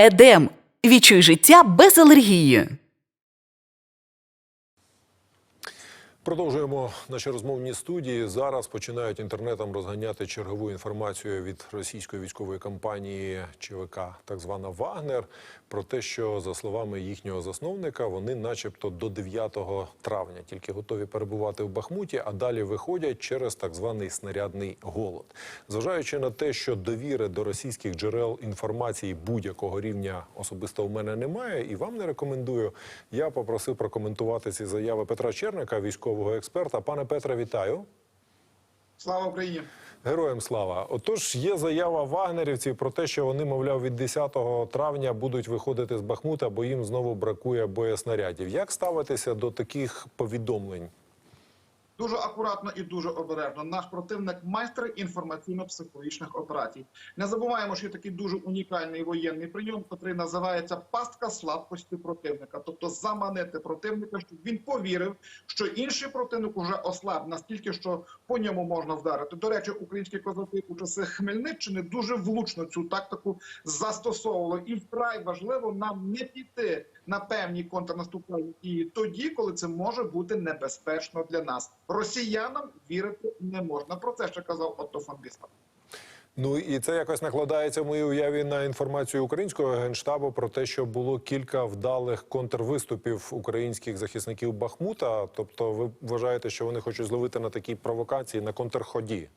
Едем. Відчуй життя без алергії. Продовжуємо наші розмовні студії. Зараз починають інтернетом розганяти чергову інформацію від російської військової компанії ЧВК, так звана Вагнер, про те, що за словами їхнього засновника, вони, начебто, до 9 травня тільки готові перебувати в Бахмуті, а далі виходять через так званий снарядний голод. Зважаючи на те, що довіри до російських джерел інформації будь-якого рівня особисто у мене немає, і вам не рекомендую. Я попросив прокоментувати ці заяви Петра Черника, військового експерта. Пане Петре, вітаю. Слава Україні! Героям слава. Отож, є заява вагнерівців про те, що вони, мовляв, від 10 травня будуть виходити з Бахмута, бо їм знову бракує боєснарядів. Як ставитися до таких повідомлень? Дуже акуратно і дуже обережно. Наш противник майстер інформаційно-психологічних операцій. Не забуваємо, що є такий дуже унікальний воєнний прийом, який називається пастка слабкості противника, тобто заманити противника, щоб він повірив, що інший противник уже ослаб настільки, що по ньому можна вдарити. До речі, українські козаки у часи Хмельниччини дуже влучно цю тактику застосовували, і вкрай важливо нам не піти на певні контрнаступальні дії тоді, коли це може бути небезпечно для нас. Росіянам вірити не можна. Про це ще казав Отто фон Бісмарк. Ну і це якось накладається в моїй уяві на інформацію українського генштабу про те, що було кілька вдалих контрвиступів українських захисників Бахмута. Тобто, ви вважаєте, що вони хочуть зловити на такій провокації на контрході?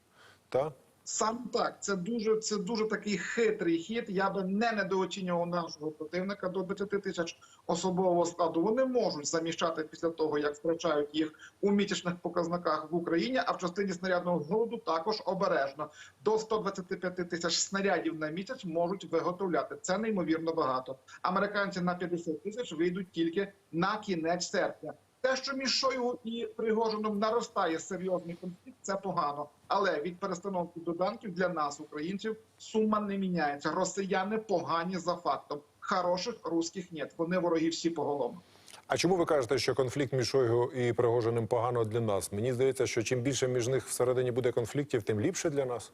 Та? Саме так, це дуже це дуже такий хитрий хід. Я би не недооцінював нашого противника до 10 тисяч особового складу. Вони можуть заміщати після того, як втрачають їх у місячних показниках в Україні. А в частині снарядного голоду також обережно до 125 тисяч снарядів на місяць можуть виготовляти. Це неймовірно багато. Американці на 50 тисяч вийдуть тільки на кінець серпня. Те, що між Шойгу і Пригожином наростає серйозний конфлікт, це погано. Але від перестановки доданків для нас, українців, сума не міняється. Росіяни погані за фактом. Хороших русських нет. Вони вороги всі поголовно. А чому ви кажете, що конфлікт між Шойгу і Пригожиним погано для нас? Мені здається, що чим більше між них всередині буде конфліктів, тим ліпше для нас.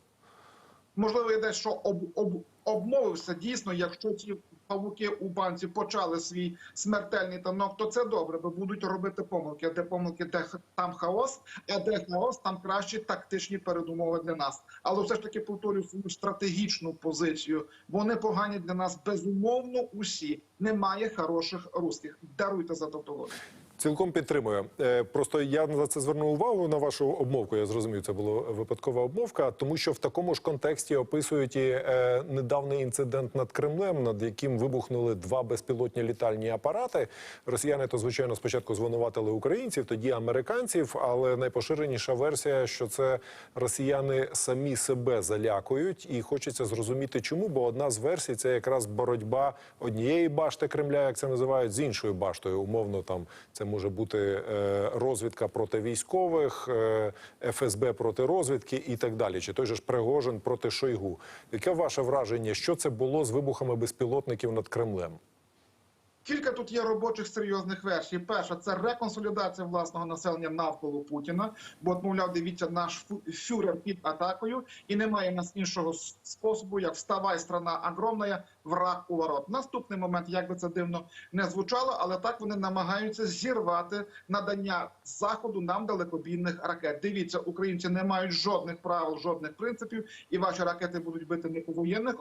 Можливо, я дещо об, об, обмовився. Дійсно, якщо ці павуки у банці почали свій смертельний танок, то це добре, бо будуть робити помилки. Де помилки, де там хаос, а де хаос, там кращі тактичні передумови для нас. Але все ж таки повторюю свою стратегічну позицію. Вони погані для нас безумовно. Усі немає хороших русських. Даруйте за тавтологію. Цілком підтримую. Е, Просто я на це звернув увагу на вашу обмовку. Я зрозумів, це була випадкова обмовка, тому що в такому ж контексті описують і е, недавній інцидент над Кремлем, над яким вибухнули два безпілотні літальні апарати. Росіяни то звичайно спочатку звинуватили українців, тоді американців. Але найпоширеніша версія, що це росіяни самі себе залякують, і хочеться зрозуміти, чому. Бо одна з версій це якраз боротьба однієї башти Кремля, як це називають, з іншою баштою. Умовно, там це може бути е, розвідка проти військових, е, ФСБ проти розвідки і так далі. Чи той же ж Пригожин проти Шойгу. Яке ваше враження, що це було з вибухами безпілотників над Кремлем? Кілька тут є робочих серйозних версій. Перша це реконсолідація власного населення навколо Путіна. Бо мовляв, дивіться, наш фюрер під атакою, і немає нас іншого способу, як вставай, страна огромна, враг у ворот. Наступний момент, як би це дивно не звучало, але так вони намагаються зірвати надання заходу нам далекобійних ракет. Дивіться, українці не мають жодних правил, жодних принципів, і ваші ракети будуть бити не по воєнних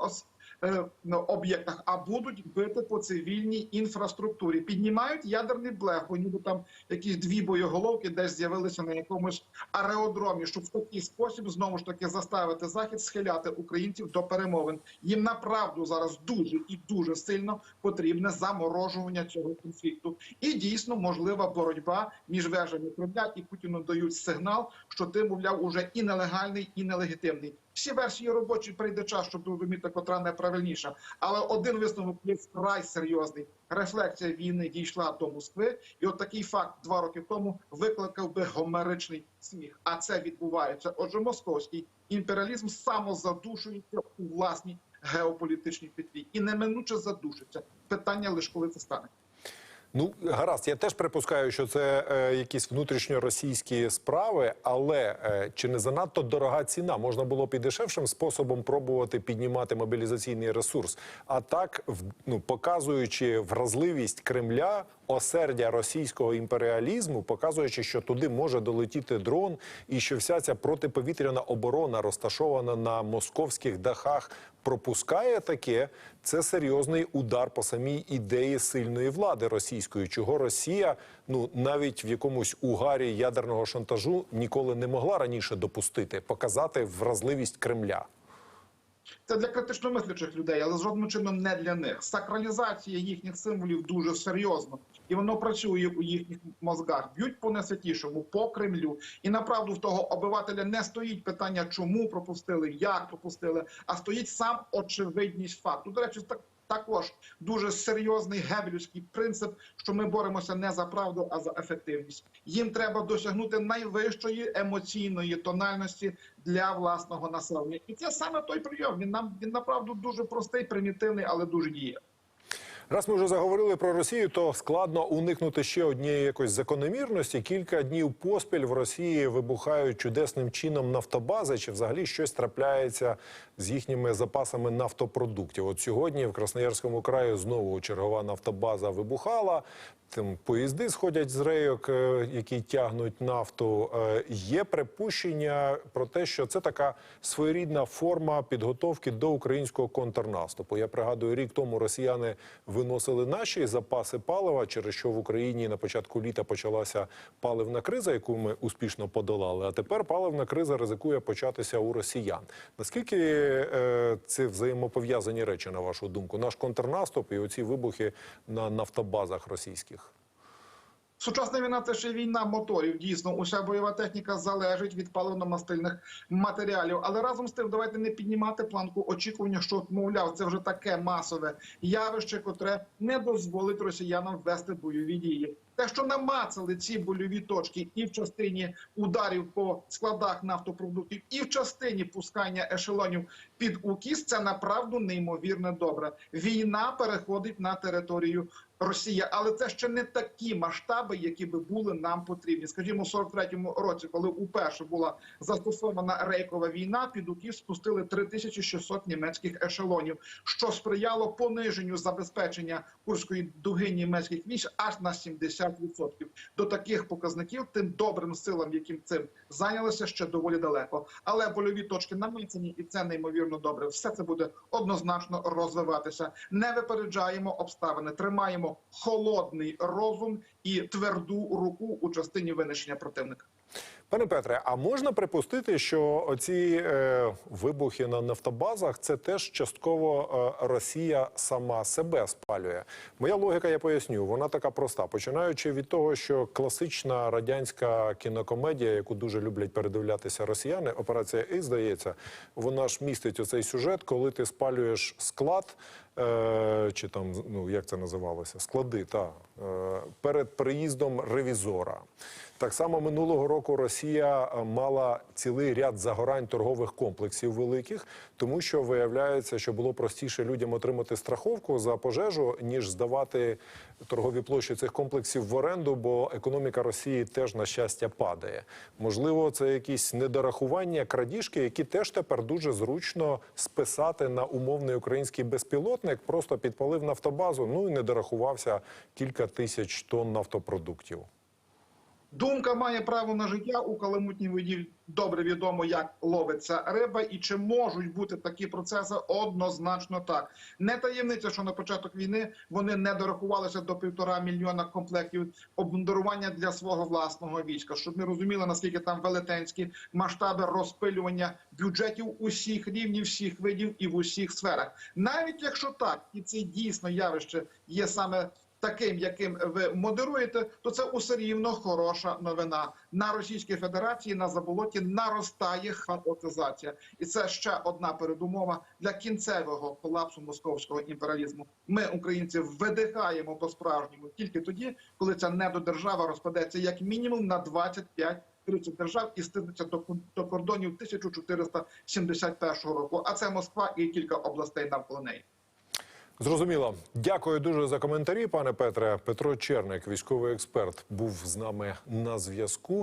об'єктах, а будуть бити по цивільній інфраструктурі. Піднімають ядерний блеф, бо ніби там якісь дві боєголовки десь з'явилися на якомусь аеrodромі, щоб в такий спосіб знову ж таки заставити захід схиляти українців до перемовин. Їм направду зараз дуже і дуже сильно потрібне заморожування цього конфлікту. І дійсно можлива боротьба між вежами Кремля і Путіну дають сигнал, що ти, мовляв, уже і нелегальний, і нелегітимний. Всі версії робочі прийде час, щоб зрозуміти, котра найправильніша. Але один висновок є вкрай серйозний. Рефлексія війни дійшла до Москви, і от такий факт два роки тому викликав би гомеричний сміх. А це відбувається. Отже, московський імперіалізм самозадушується у власній геополітичній петлі і неминуче задушиться. Питання лише коли це стане. Ну, гаразд, я теж припускаю, що це е, якісь внутрішньоросійські справи, але е, чи не занадто дорога ціна? Можна було б і дешевшим способом пробувати піднімати мобілізаційний ресурс. А так, ну, показуючи вразливість Кремля, осердя російського імперіалізму, показуючи, що туди може долетіти дрон, і що вся ця протиповітряна оборона розташована на московських дахах, пропускає таке, це серйозний удар по самій ідеї сильної влади російської, чого Росія ну навіть в якомусь угарі ядерного шантажу ніколи не могла раніше допустити, показати вразливість Кремля. Це для критично мислячих людей, але жодним чином не для них. Сакралізація їхніх символів дуже серйозно, і воно працює у їхніх мозгах. Б'ють по найсвятішому, по Кремлю. І направду в того обивателя не стоїть питання, чому пропустили, як пропустили, а стоїть сам очевидність факту. До речі, так. Також дуже серйозний гебелівський принцип, що ми боремося не за правду, а за ефективність. Їм треба досягнути найвищої емоційної тональності для власного населення, і це саме той прийом. Він нам він направду дуже простий, примітивний, але дуже діє. Раз ми вже заговорили про Росію, то складно уникнути ще однієї якоїсь закономірності. Кілька днів поспіль в Росії вибухають чудесним чином нафтобази, чи взагалі щось трапляється з їхніми запасами нафтопродуктів. От сьогодні в Красноярському краї знову чергова нафтобаза вибухала. Там поїзди сходять з рейок, е, які тягнуть нафту. Е, Є припущення про те, що це така своєрідна форма підготовки до українського контрнаступу. Я пригадую, рік тому росіяни виносили наші запаси палива, через що в Україні на початку літа почалася паливна криза, яку ми успішно подолали. А тепер паливна криза ризикує початися у росіян. Наскільки е, це взаємопов'язані речі, на вашу думку? Наш контрнаступ і оці вибухи на нафтобазах російських? Сучасна війна це ще війна моторів. Дійсно, уся бойова техніка залежить від паливно-мастильних матеріалів. Але разом з тим, давайте не піднімати планку очікування, що мовляв, це вже таке масове явище, котре не дозволить росіянам ввести бойові дії. Те, що намацали ці больові точки, і в частині ударів по складах нафтопродуктів, і в частині пускання ешелонів під укіс, це направду неймовірно добре. Війна переходить на територію Росія, але це ще не такі масштаби, які би були нам потрібні. Скажімо, у 43-му році, коли уперше була застосована рейкова війна, під укіс спустили 3600 німецьких ешелонів, що сприяло пониженню забезпечення курської дуги німецьких військ аж на 70%. До таких показників тим добрим силам, яким цим зайнялися, ще доволі далеко. Але больові точки намацані, і це неймовірно добре. Все це буде однозначно розвиватися. Не випереджаємо обставини, тримаємо холодний розум і тверду руку у частині винищення противника. Пане Петре, а можна припустити, що оці е, вибухи на нафтобазах це теж частково е, Росія сама себе спалює? Моя логіка, я поясню, вона така проста. Починаючи від того, що класична радянська кінокомедія, яку дуже люблять передивлятися росіяни, операція І, здається, вона ж містить оцей сюжет, коли ти спалюєш склад. Е, чи там ну як це називалося? Склади та е, перед приїздом ревізора. Так само минулого року Росія е, мала цілий ряд загорань торгових комплексів великих, тому що виявляється, що було простіше людям отримати страховку за пожежу, ніж здавати торгові площі цих комплексів в оренду, бо економіка Росії теж на щастя падає. Можливо, це якісь недорахування, крадіжки, які теж тепер дуже зручно списати на умовний український безпілотник. Просто підпалив нафтобазу, ну і не дорахувався кілька тисяч тонн нафтопродуктів. Думка має право на життя у каламутній воді. Добре відомо, як ловиться риба, і чи можуть бути такі процеси однозначно так. Не таємниця, що на початок війни вони не дорахувалися до півтора мільйона комплектів обмундирування для свого власного війська, щоб ми розуміли наскільки там велетенські масштаби розпилювання бюджетів усіх рівнів, всіх видів і в усіх сферах. Навіть якщо так, і це дійсно явище є саме таким, яким ви модеруєте, то це усе рівно хороша новина. На Російській Федерації на заболоті наростає хаотизація, і це ще одна передумова для кінцевого колапсу московського імперіалізму. Ми, українці, видихаємо по справжньому тільки тоді, коли ця недодержава розпадеться як мінімум на 25 30 держав і стиснеться до, до кордонів 1471 року. А це Москва і кілька областей навколо неї. Зрозуміло. Дякую дуже за коментарі, пане Петре. Петро Черник, військовий експерт, був з нами на зв'язку.